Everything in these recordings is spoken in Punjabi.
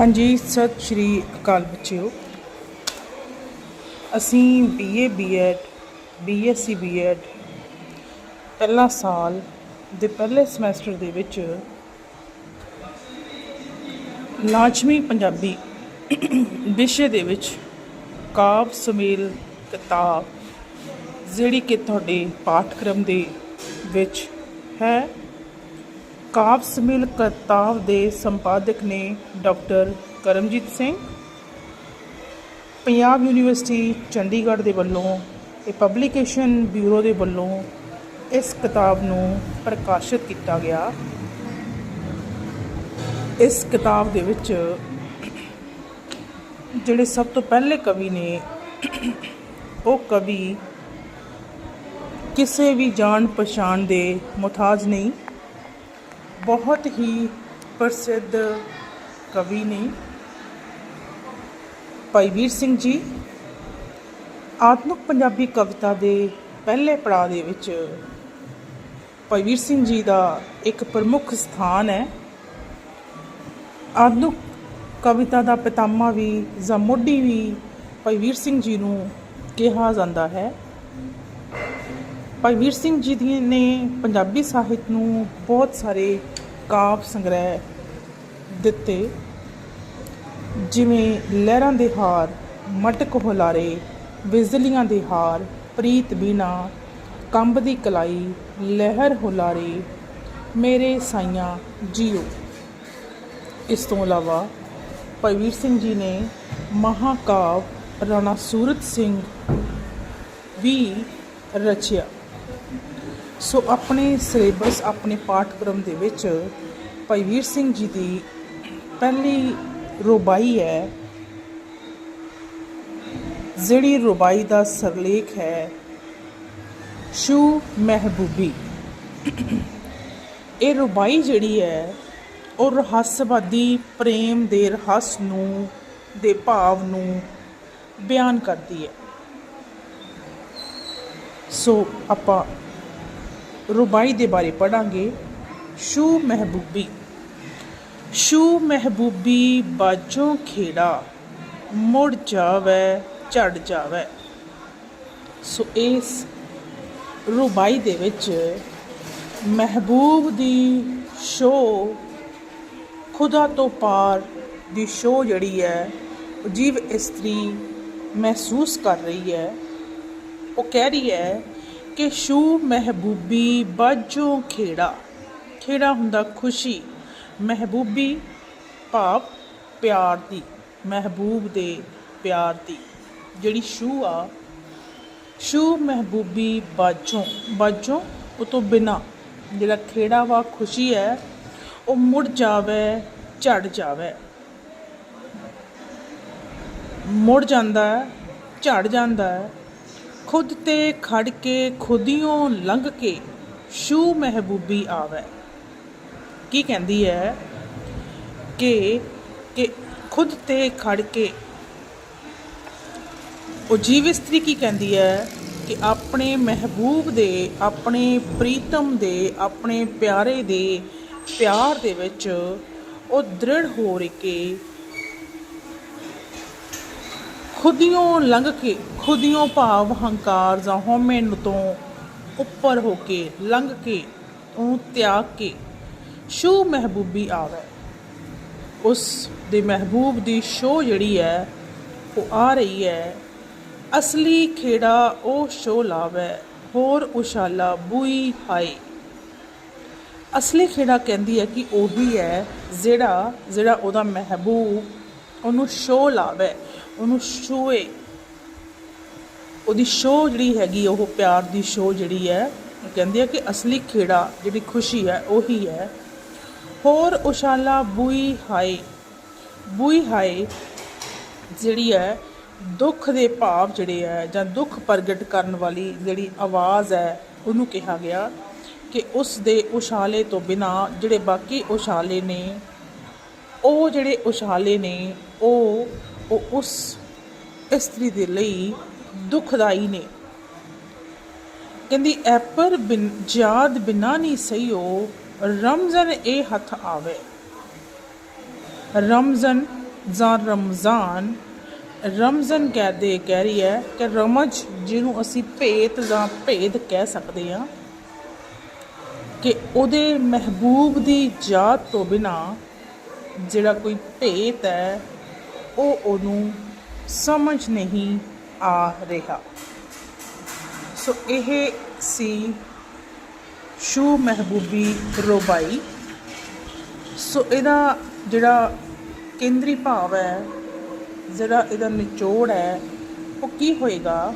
ਹਾਂਜੀ, ਸਤਿ ਸ਼੍ਰੀ ਅਕਾਲ ਬੱਚਿਓ। ਅਸੀਂ ਬੀਏ ਬੀਐਡ ਬੀਐਸਸੀ ਬੀਐਡ ਪਹਿਲਾ ਸਾਲ ਦੇ ਪਹਿਲੇ ਸਮੈਸਟਰ ਦੇ ਵਿੱਚ ਲਾਜ਼ਮੀ ਪੰਜਾਬੀ ਵਿਸ਼ੇ ਦੇ ਵਿੱਚ ਕਾਵ, ਸੁਮੇਲ, ਕਿਤਾਬ ਜਿਹੜੀ ਕਿ ਤੁਹਾਡੇ ਪਾਠਕ੍ਰਮ ਦੇ ਵਿੱਚ ਹੈ। ਕਾਪਸ ਮਿਲ ਕਿਤਾਬ ਦੇ ਸੰਪਾਦਕ ਨੇ ਡਾਕਟਰ ਕਰਮਜੀਤ ਸਿੰਘ, ਪੰਜਾਬ ਯੂਨੀਵਰਸਿਟੀ ਚੰਡੀਗੜ੍ਹ ਦੇ ਵੱਲੋਂ ਇਹ ਪਬਲੀਕੇਸ਼ਨ ਬਿਊਰੋ ਦੇ ਵੱਲੋਂ ਇਸ ਕਿਤਾਬ ਨੂੰ ਪ੍ਰਕਾਸ਼ਿਤ ਕੀਤਾ ਗਿਆ। ਇਸ ਕਿਤਾਬ ਦੇ ਵਿੱਚ ਜਿਹੜੇ ਸਭ ਤੋਂ ਪਹਿਲੇ ਕਵੀ ਨੇ, ਉਹ ਕਵੀ ਕਿਸੇ ਵੀ ਜਾਣ ਪਛਾਣ ਦੇ ਮੁਹਤਾਜ ਨਹੀਂ ਬਹੁਤ ਹੀ ਪ੍ਰਸਿੱਧ ਕਵੀ ਨੇ ਭਾਈ ਵੀਰ ਸਿੰਘ ਜੀ। ਆਤਮਿਕ ਪੰਜਾਬੀ ਕਵਿਤਾ ਦੇ ਪਹਿਲੇ ਪੜਾਅ ਦੇ ਵਿੱਚ ਭਾਈ ਵੀਰ ਸਿੰਘ ਜੀ ਦਾ ਇੱਕ ਪ੍ਰਮੁੱਖ ਸਥਾਨ ਹੈ। ਆਧੁਨਿਕ ਕਵਿਤਾ ਦਾ ਪਿਤਾਮਾ ਵੀ ਜਾਂ ਮੋਢੀ ਵੀ ਭਾਈ ਵੀਰ ਸਿੰਘ ਜੀ ਨੂੰ ਕਿਹਾ ਜਾਂਦਾ ਹੈ। ਭਾਈ ਵੀਰ ਸਿੰਘ ਜੀ ਦੀ ਨੇ ਪੰਜਾਬੀ ਸਾਹਿਤ ਨੂੰ ਬਹੁਤ ਸਾਰੇ ਕਾਵਿ ਸੰਗ੍ਰਹਿ ਦਿੱਤੇ। ਜਿਵੇਂ ਲਹਿਰਾਂ ਦੇ ਹਾਰ, ਮਟਕ ਹੁਲਾਰੇ ਵਿਜ਼ਲੀਆਂ ਦੇ ਹਾਰ, ਪ੍ਰੀਤ ਬੀਨਾ, ਕੰਬ ਦੀ ਕਲਾਈ, ਲਹਿਰ ਹੁਲਾਰੇ, ਮੇਰੇ ਸਾਈਆਂ ਜੀਓ। ਇਸ ਤੋਂ ਇਲਾਵਾ ਭਾਈ ਵੀਰ ਸਿੰਘ ਜੀ ਨੇ ਮਹਾਕਾਵ ਰਾਣਾ ਸੂਰਤ ਸਿੰਘ ਵੀ ਰਚਿਆ। ਸੋ ਆਪਣੇ ਸਿਲੇਬਸ, ਆਪਣੇ ਪਾਠਕ੍ਰਮ ਦੇ ਵਿੱਚ ਭਾਈ ਵੀਰ ਸਿੰਘ ਜੀ ਦੀ ਪਹਿਲੀ ਰੁਬਾਈ ਹੈ। ਜਿਹੜੀ ਰੁਬਾਈ ਦਾ ਸਰਲੇਖ ਹੈ, ਸ਼ੂ ਮਹਿਬੂਬੀ। ਇਹ ਰੁਬਾਈ ਜਿਹੜੀ ਹੈ, ਉਹ ਰਹੱਸਵਾਦੀ ਪ੍ਰੇਮ ਦੇ ਰਹੱਸ ਨੂੰ, ਦੇ ਭਾਵ ਨੂੰ ਬਿਆਨ ਕਰਦੀ ਹੈ। ਸੋ ਆਪਾਂ ਰੁਬਾਈ ਦੇ ਬਾਰੇ ਪੜਾਂਗੇ ਸ਼ੂ ਮਹਿਬੂਬੀ। ਸ਼ੂ ਮਹਿਬੂਬੀ ਬਾਜੋਂ ਖੇੜਾ, ਮੁੜ ਜਾਵੇ, ਝੜ ਜਾਵੇ। ਸੋ ਇਸ ਰੁਬਾਈ ਦੇ ਵਿੱਚ ਮਹਿਬੂਬ ਦੀ ਸ਼ੋ ਖੁਦਾ ਤੋਂ ਪਾਰ ਦੀ ਸ਼ੋ ਜਿਹੜੀ ਹੈ ਜੀਵ ਇਸਤਰੀ ਮਹਿਸੂਸ ਕਰ ਰਹੀ ਹੈ। ਉਹ ਕਹਿ ਰਹੀ ਹੈ ਕਿ ਸ਼ੂ ਮਹਿਬੂਬੀ ਬਾਜੋਂ ਖੇੜਾ। ਖੇੜਾ ਹੁੰਦਾ ਖੁਸ਼ੀ। ਮਹਿਬੂਬੀ ਭਾਵ ਪਿਆਰ ਦੀ। ਮਹਿਬੂਬ ਦੇ ਪਿਆਰ ਦੀ। ਜਿਹੜੀ ਸ਼ੂ ਆ, ਸ਼ੂ ਮਹਿਬੂਬੀ ਬਾਜੋਂ ਬਾਜੋਂ ਉਹ ਤੋਂ ਬਿਨਾ। ਜਿਹੜਾ ਖੇੜਾ ਵਾ, ਖੁਸ਼ੀ ਹੈ ਉਹ ਮੁੜ ਜਾਵੇ, ਝੜ ਜਾਵੇ। ਮੁੜ ਜਾਂਦਾ, ਝੜ ਜਾਂਦਾ। ਖੁਦ ਤੇ ਖੜ ਕੇ ਖੁଦିਓਂ ਲੰਘ ਕੇ ਸ਼ੂ ਮਹਿਬੂਬੀ ਆਵੇ। ਕੀ ਕਹਿੰਦੀ ਹੈ ਕਿ ਕਿ ਖੁਦ ਤੇ ਖੜ ਕੇ ਉਹ ਜੀਵ ਇਸਤਰੀ ਕੀ ਕਹਿੰਦੀ ਹੈ ਕਿ ਆਪਣੇ ਮਹਿਬੂਬ ਦੇ, ਆਪਣੇ ਪ੍ਰੀਤਮ ਦੇ, ਆਪਣੇ ਪਿਆਰੇ ਦੇ, ਪਿਆਰ ਦੇ ਵਿੱਚ ਉਹ ਦ੍ਰਿੜ ਹੋ ਰਹੀ ਕਿ ਖੁଦିਓਂ ਲੰਘ ਕੇ ਖੁଦିਓਂ ਭਾਵ ਹੰਕਾਰ ਜਾਂ ਹਉਮੈ ਨੂੰ ਤੋਂ ਉੱਪਰ ਹੋ ਕੇ ਲੰਘ ਕੇ ਉਹਨੂੰ ਤਿਆਗ ਕੇ ਸ਼ੂ ਮਹਿਬੂਬੀ ਆਵੇ। ਉਸ ਦੇ ਮਹਿਬੂਬ ਦੀ ਸ਼ੋ ਜਿਹੜੀ ਹੈ ਉਹ ਆ ਰਹੀ ਹੈ ਅਸਲੀ ਖੇੜਾ ਉਹ ਸ਼ੋ ਲਾਵੇ, ਹੋਰ ਉਸ਼ਾਲਾ ਬੂਈ ਹਾਏ। ਅਸਲੀ ਖੇੜਾ ਕਹਿੰਦੀ ਹੈ ਕਿ ਉਹੀ ਹੈ ਜਿਹੜਾ ਜਿਹੜਾ ਉਹਦਾ ਮਹਿਬੂਬ ਉਹਨੂੰ ਸ਼ੋ ਲਾਵੇ। ਉਹਨੂੰ ਸ਼ੋਏ ਉਹਦੀ ਸ਼ੋ ਜਿਹੜੀ ਹੈਗੀ, ਉਹ ਪਿਆਰ ਦੀ ਸ਼ੋ ਜਿਹੜੀ ਹੈ, ਉਹ ਕਹਿੰਦੀ ਹੈ ਕਿ ਅਸਲੀ ਖੇੜਾ ਜਿਹੜੀ ਖੁਸ਼ੀ ਹੈ, ਉਹੀ ਹੈ। ਹੋਰ ਉਸ਼ਾਲਾ ਬੂਈ ਹਾਏ ਬੂਈ ਹਾਏ ਜਿਹੜੀ ਹੈ, ਦੁੱਖ ਦੇ ਭਾਵ ਜਿਹੜੇ ਹੈ ਜਾਂ ਦੁੱਖ ਪ੍ਰਗਟ ਕਰਨ ਵਾਲੀ ਜਿਹੜੀ ਆਵਾਜ਼ ਹੈ, ਉਹਨੂੰ ਕਿਹਾ ਗਿਆ ਕਿ ਉਸ ਦੇ ਉਸ਼ਾਲੇ ਤੋਂ ਬਿਨਾ ਜਿਹੜੇ ਬਾਕੀ ਉਸ਼ਾਲੇ ਨੇ, ਉਹ ਜਿਹੜੇ ਉਸ਼ਾਲੇ ਨੇ, ਉਹ ਉਹ ਉਸ ਇਸਤਰੀ ਦੇ ਲਈ ਦੁਖਦਾਈ ਨੇ। ਕਹਿੰਦੀ ਐਪਰ ਬਿਨ ਯਾਦ ਬਿਨਾ ਨਹੀਂ ਸਈਓ ਰਮਜ਼ਨ ਇਹ ਹੱਥ ਆਵੇ। ਰਮਜ਼ਨ ਜਾਂ ਰਮਜ਼ਾਨ, ਰਮਜ਼ਨ ਕਹਦੇ ਕਹਿ ਰਹੀ ਹੈ ਕਿ ਰਮਜ ਜਿਹਨੂੰ ਅਸੀਂ ਭੇਤ ਜਾਂ ਭੇਦ ਕਹਿ ਸਕਦੇ ਹਾਂ ਕਿ ਉਹਦੇ ਮਹਿਬੂਬ ਦੀ ਯਾਦ ਤੋਂ ਬਿਨਾ ਜਿਹੜਾ ਕੋਈ ਭੇਤ ਹੈ ਉਹ ਉਹਨੂੰ ਸਮਝ ਨਹੀਂ ਆ ਰਿਹਾ। ਸੋ ਇਹ ਸੀ ਸ਼ੂ ਮਹਿਬੂਬੀ ਰੋਬਾਈ। ਸੋ ਇਹਦਾ ਜਿਹੜਾ ਕੇਂਦਰੀ ਭਾਵ ਹੈ, ਜਿਹੜਾ ਇਹਦਾ ਨਿਚੋੜ ਹੈ, ਉਹ ਕੀ ਹੋਏਗਾ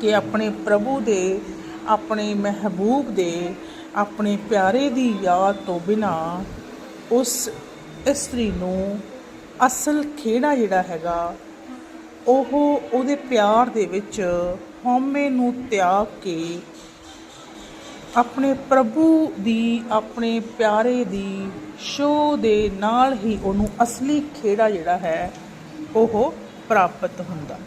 ਕਿ ਆਪਣੇ ਪ੍ਰਭੂ ਦੇ, ਆਪਣੇ ਮਹਿਬੂਬ ਦੇ, ਆਪਣੇ ਪਿਆਰੇ ਦੀ ਯਾਦ ਤੋਂ ਬਿਨਾ ਉਸ ਇਸਤਰੀ ਨੂੰ ਅਸਲ ਖੇੜਾ ਜਿਹੜਾ ਹੈਗਾ, ਉਹ ਉਹਦੇ ਪਿਆਰ ਦੇ ਵਿੱਚ ਹਉਮੈ ਨੂੰ ਤਿਆਗ ਕੇ ਆਪਣੇ ਪ੍ਰਭੂ ਦੀ, ਆਪਣੇ ਪਿਆਰੇ ਦੀ ਸ਼ੋ ਦੇ ਨਾਲ ਹੀ ਉਹਨੂੰ ਅਸਲੀ ਖੇੜਾ ਜਿਹੜਾ ਹੈ, ਉਹ ਪ੍ਰਾਪਤ ਹੁੰਦਾ।